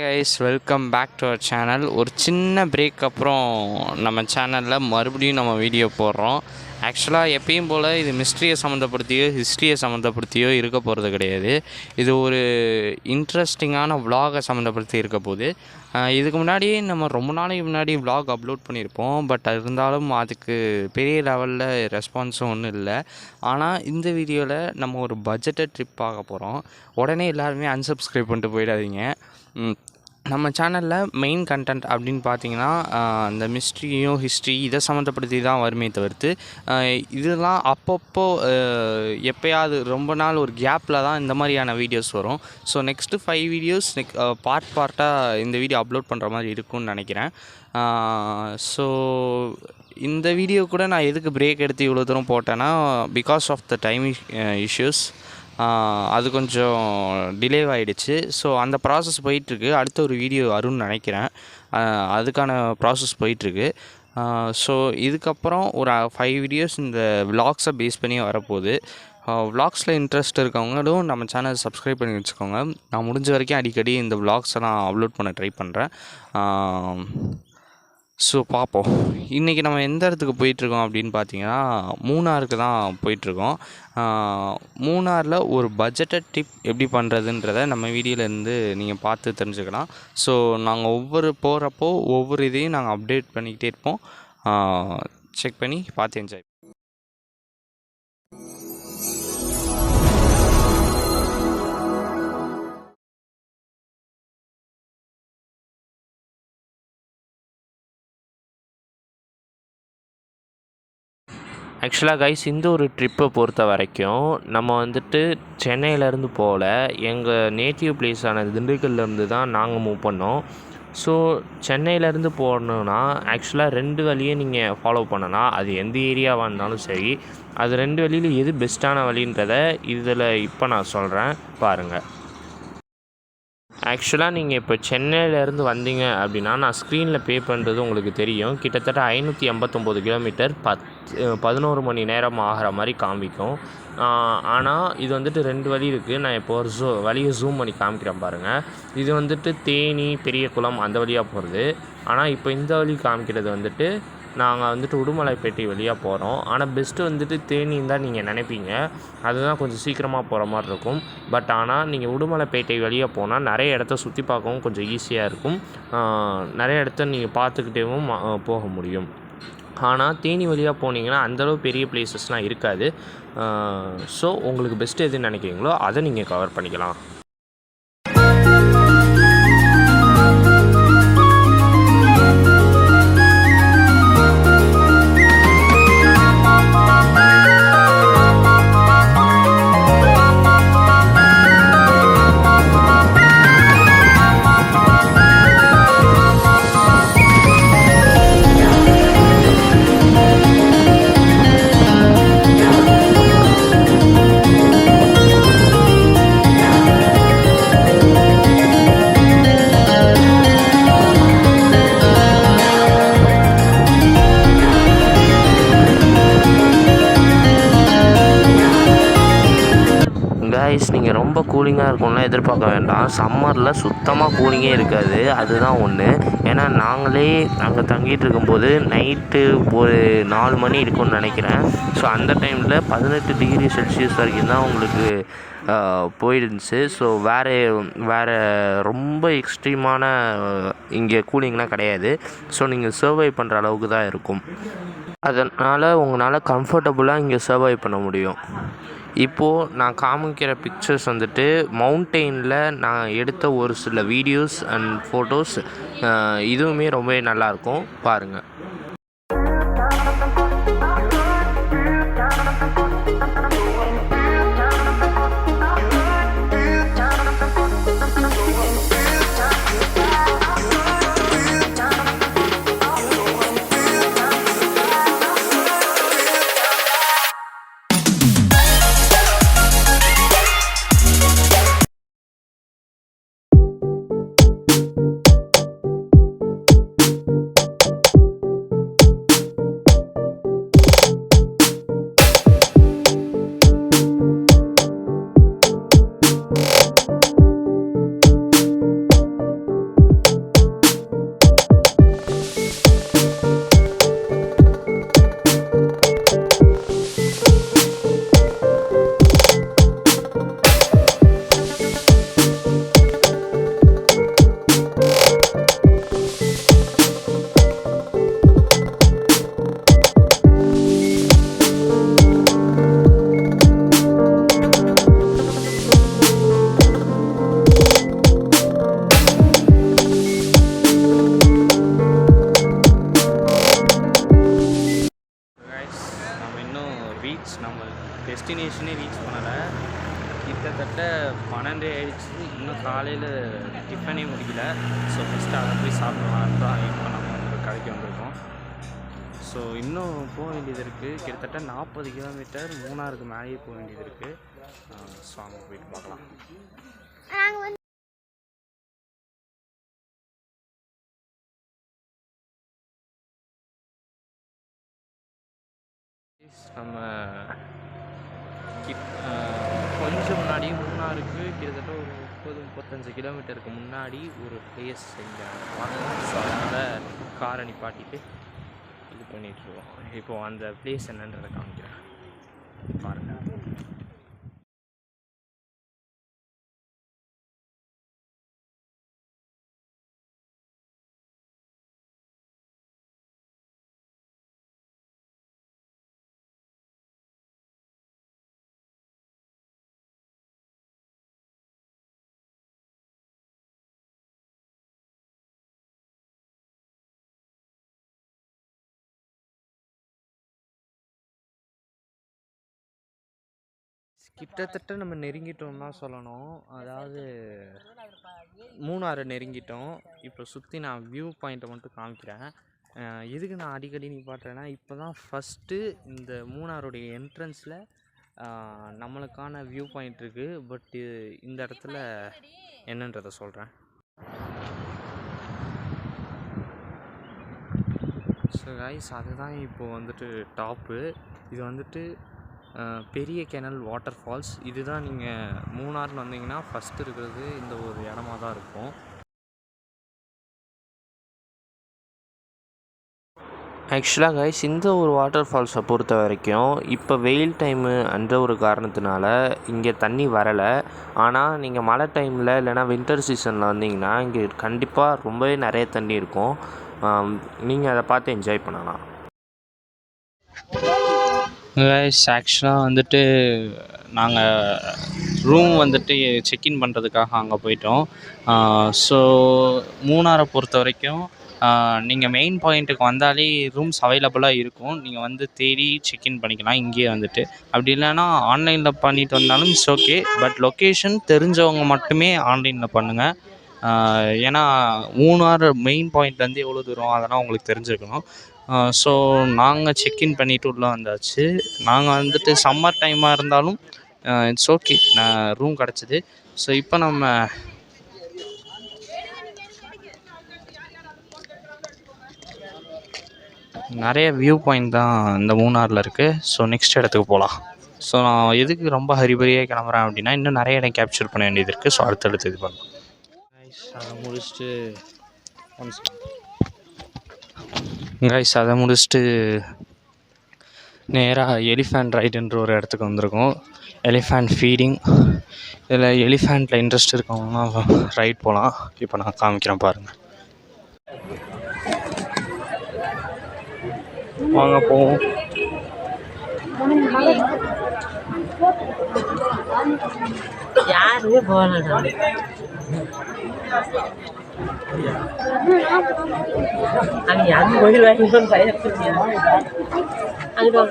Guys welcome back to our channel ஒரு சின்ன break அப்புறம் நம்ம சேனலில் மறுபடியும் நம்ம வீடியோ போடுறோம். ஆக்சுவலாக எப்பயும் போல் இது மிஸ்ட்ரியை சம்மந்தப்படுத்தியோ ஹிஸ்ட்ரியை சம்மந்தப்படுத்தியோ இருக்க போகிறது கிடையாது. இது ஒரு இன்ட்ரெஸ்டிங்கான விலாகை சம்மந்தப்படுத்தி இருக்க போகுது. இதுக்கு முன்னாடி நம்ம ரொம்ப நாளைக்கு முன்னாடி விலாக் அப்லோட் பண்ணியிருப்போம். பட் இருந்தாலும் அதுக்கு பெரிய லெவலில் ரெஸ்பான்ஸும் ஒன்றும் இல்லை. ஆனால் இந்த வீடியோவில் நம்ம ஒரு பட்ஜெட்டட் ட்ரிப் பார்க்க போகிறோம் உடனே எல்லாருமே அன்சப்ஸ்கிரைப் பண்ணிட்டு போயிடாதீங்க. நம்ம சேனலில் மெயின் கண்டென்ட் அப்படின்னு பார்த்தீங்கன்னா அந்த இந்த மிஸ்ட்ரியும் ஹிஸ்ட்ரி இதை சம்மந்தப்படுத்தி தான் வருமே தவிர்த்து இதெல்லாம் அப்பப்போ எப்போயாவது ரொம்ப நாள் ஒரு கேப்பில் தான் இந்த மாதிரியான வீடியோஸ் வரும். So next five videos next part பார்ட்டாக இந்த வீடியோ அப்லோட் பண்ணுற மாதிரி இருக்கும்னு நினைக்கிறேன். ஸோ இந்த வீடியோ கூட நான் எதுக்கு பிரேக் எடுத்து இவ்வளோ தூரம் போட்டேன்னா because of the time issues அது கொஞ்சம் டிலே ஆகிடுச்சு ஸோ அந்த ப்ராசஸ் போயிட்டுருக்கு. அடுத்த ஒரு வீடியோ வரும்னு நினைக்கிறேன். அதுக்கான ப்ராசஸ் போயிட்டுருக்கு. ஸோ இதுக்கப்புறம் ஒரு ஃபைவ் வீடியோஸ் இந்த விலாக்ஸை பேஸ் பண்ணி வரப்போகுது. விலாக்ஸில் இன்ட்ரெஸ்ட் இருக்கவங்களும் நம்ம சேனல் சப்ஸ்கிரைப் பண்ணி வச்சுக்கோங்க. நான் முடிஞ்ச வரைக்கும் அடிக்கடி இந்த விலாக்ஸை நான் அப்லோட் பண்ண ட்ரை பண்ணுறேன் ஸோ பார்ப்போம் இன்றைக்கி நம்ம எந்த இடத்துக்கு போயிட்டுருக்கோம் அப்படின்னு பார்த்தீங்கன்னா மூணாருக்கு தான் போயிட்டுருக்கோம். மூணாரில் ஒரு பட்ஜெட்டட் டிப் எப்படி பண்ணுறதுன்றத நம்ம வீடியோலேருந்து நீங்கள் பார்த்து தெரிஞ்சுக்கலாம். ஸோ நாங்கள் ஒவ்வொரு போகிறப்போ ஒவ்வொரு இதையும் நாங்கள் அப்டேட் பண்ணிக்கிட்டே இருப்போம். செக் பண்ணி பார்த்து என்ஜாய் ஆக்சுவலாக கைஸ் இந்த ஒரு ட்ரிப்பை பொறுத்த வரைக்கும் நம்ம வந்துட்டு சென்னையிலேருந்து போகல எங்கள் நேட்டிவ் பிளேஸான திண்டுக்கல்லேருந்து தான் நாங்கள் மூவ் பண்ணோம். ஸோ சென்னையிலேருந்து போகணுன்னா ஆக்சுவலாக ரெண்டு வழியை நீங்கள் ஃபாலோ பண்ணலாம். அது எந்த ஏரியாவாக இருந்தாலும் சரி. அது ரெண்டு வழியில் எது பெஸ்ட்டான வழின்றத இதில் இப்போ நான் சொல்கிறேன் பாருங்கள் ஆக்சுவலாக நீங்கள் இப்போ சென்னையிலேருந்து வந்தீங்க அப்படின்னா நான் ஸ்க்ரீனில் பே பண்ணுறது உங்களுக்கு தெரியும். கிட்டத்தட்ட ஐநூற்றி எண்பத்தொம்போது கிலோமீட்டர் பத் பதினோரு மணி நேரம் ஆகிற மாதிரி காமிக்கும். ஆனால் இது வந்துட்டு ரெண்டு வழி இருக்குது நான் இப்போ ஒரு ஜூ வழியை ஜூம் பண்ணி காமிக்கிறேன் பாருங்கள் இது வந்துட்டு தேனி பெரியகுளம் அந்த வழியாக போகிறது ஆனால் இப்போ இந்த வழி காமிக்கிறது வந்துட்டு நாங்கள் வந்துட்டு உடுமலைப்பேட்டை வழியாக போகிறோம் ஆனால் பெஸ்ட்டு வந்துட்டு தேனின்னு தான் நீங்கள் நினைப்பீங்க. அதுதான் கொஞ்சம் சீக்கிரமாக போகிற மாதிரி இருக்கும். பட் ஆனால் நீங்கள் உடுமலைப்பேட்டை வழியாக போனால் நிறைய இடத்த சுற்றி பார்க்கவும் கொஞ்சம் ஈஸியாக இருக்கும். நிறைய இடத்த நீங்கள் பார்த்துக்கிட்டேவும் போக முடியும். ஆனால் தேனி வழியாக போனீங்கன்னா அந்தளவு பெரிய பிளேசஸ்லாம் இருக்காது. ஸோ உங்களுக்கு பெஸ்ட்டு எதுன்னு நினைக்கிறீங்களோ அதை நீங்கள் கவர் பண்ணிக்கலாம். கைஸ் நீங்கள் ரொம்ப கூலிங்காக இருக்கும்லாம் எதிர்பார்க்க வேண்டாம். சம்மரில் சுத்தமாக கூலிங்கே இருக்காது. அதுதான் ஒன்று ஏன்னா நாங்களே அங்கே தங்கிட்டு இருக்கும்போது நைட்டு ஒரு நாலு மணி இருக்கும்னு நினைக்கிறேன். ஸோ அந்த டைமில் பதினெட்டு டிகிரி செல்சியஸ் வரைக்கும் தான் உங்களுக்கு போயிருந்துச்சு. ஸோ வேறு வேறு ரொம்ப எக்ஸ்ட்ரீமான இங்கே கூலிங்லாம் கிடையாது. ஸோ நீங்கள் சர்வை பண்ணுற அளவுக்கு தான் இருக்கும். அதனால் உங்களால் கம்ஃபர்டபுளாக இங்கே சர்வை பண்ண முடியும். இப்போது நான் காமிக்கிற பிக்சர்ஸ் வந்துட்டு மவுண்டெயினில் நான் எடுத்த ஒரு சில வீடியோஸ் அண்ட் ஃபோட்டோஸ் இதுவுமே ரொம்பவே நல்லாயிருக்கும். பாருங்கள் கிட்டத்தட்ட பன்னெண்டு ஆயிடுச்சு. இன்னும் காலையில் டிஃபனே முடிக்கல. ஸோ ஃபஸ்ட்டு அதை போய் சாப்பிடலாம் தான் இப்போ நம்ம கடைக்கு வந்திருக்கோம். ஸோ இன்னும் போக வேண்டியது இருக்குது கிட்டத்தட்ட நாற்பது கிலோமீட்டர் மூணாருக்கு மேலேயே போக வேண்டியது இருக்குது ஸோ அங்கே போயிட்டு பார்க்கலாம். நம்ம கிட் கொஞ்சம் முன்னாடி மூணாருக்கு கிட்டத்தட்ட ஒரு முப்பது முப்பத்தஞ்சு கிலோமீட்டருக்கு முன்னாடி ஒரு பிளேஸ் இங்கே ஸோ அதனால் காரை நிப்பாட்டிட்டு இது பண்ணிகிட்ருக்கோம் இப்போது அந்த பிளேஸ் என்னன்றதை காமிக்கிறேன். பாருங்கள் கிட்டத்தட்ட நம்ம நெருங்கிட்டோம் தான் சொல்லணும். அதாவது மூணாறு நெருங்கிட்டோம். இப்போ சுற்றி நான் வியூ பாயிண்ட்டை மட்டும் காமிக்கிறேன். எதுக்கு நான் அடிக்கடி நிப்பாட்டுறேன்னா இப்போ தான் ஃபஸ்ட்டு இந்த மூணாருடைய என்ட்ரன்ஸில் நம்மளுக்கான வியூ பாயிண்ட் இருக்குது பட்டு இந்த இடத்துல என்னன்றதை சொல்கிறேன் ஸோ கைஸ் அதுதான் இப்போது வந்துட்டு டாப்பு இது வந்துட்டு பெரிய கெனல் வாட்டர் ஃபால்ஸ். இதுதான் நீங்கள் மூணார்னு வந்தீங்கன்னா ஃபஸ்ட்டு இருக்கிறது இந்த ஒரு இடமா தான் இருக்கும். ஆக்சுவலாக கைஸ் இந்த ஒரு வாட்டர் ஃபால்ஸை பொறுத்த வரைக்கும் இப்போ வெயில் டைமு அந்த ஒரு காரணத்தினால இங்கே தண்ணி வரலை. ஆனால் நீங்கள் மழை டைமில் இல்லைனா வின்டர் சீசனில் வந்தீங்கன்னா இங்கே கண்டிப்பாக ரொம்பவே நிறைய தண்ணி இருக்கும். நீங்கள் அதை பார்த்து என்ஜாய் பண்ணலாம். கைஸ் ஆக்சுவலாக வந்துட்டு நாங்கள் ரூம் வந்துட்டு செக்இன் பண்ணுறதுக்காக அங்கே போயிட்டோம். ஸோ மூணாரை பொறுத்த வரைக்கும் நீங்கள் மெயின் பாயிண்ட்டுக்கு வந்தாலே ரூம்ஸ் அவைலபிளாக இருக்கும். நீங்கள் வந்து தேடி செக்இன் பண்ணிக்கலாம் இங்கேயே வந்துட்டு. அப்படி இல்லைன்னா ஆன்லைனில் பண்ணிட்டு வந்தாலும் இட்ஸ் ஓகே பட் லொக்கேஷன் தெரிஞ்சவங்க மட்டுமே ஆன்லைனில் பண்ணுங்கள் ஏன்னா மூணார் மெயின் பாயிண்ட்லேருந்து எவ்வளோ தூரம் அதெல்லாம் உங்களுக்கு தெரிஞ்சிருக்கணும். ஸோ நாங்கள் செக்இன் பண்ணிவிட்டு உள்ளே வந்தாச்சு. நாங்கள் வந்துட்டு சம்மர் டைமாக இருந்தாலும் இட்ஸ் ஓகே நான் ரூம் கிடச்சிது. ஸோ இப்போ நம்ம நிறைய வியூ பாயிண்ட் தான் இந்த மூணாரில் இருக்குது ஸோ நெக்ஸ்ட் இடத்துக்கு போகலாம் ஸோ நான் எதுக்கு ரொம்ப ஹரிபரியாக கிளம்புறேன் அப்படின்னா இன்னும் நிறைய இடம் கேப்சர் பண்ண வேண்டியது இருக்குது ஸோ அடுத்தடுத்து இது பண்ணலாம். முடிச்சுட்டு ஒன்ஸ் கைஸ் அதை முடிச்சுட்டு நேராக எலிஃபேண்ட் ரைடுன்ற ஒரு இடத்துக்கு வந்திருக்கோம். எலிஃபேண்ட் ஃபீடிங் இதில் எலிஃபேண்ட்டில் இன்ட்ரெஸ்ட் இருக்கவங்கலாம் ரைட் போகலாம் இப்போ நான் காமிக்கிறேன் பாருங்கள் வாங்க போவோம். யாருமே ăn giảm quý lên không phải là không nhà ăn rồi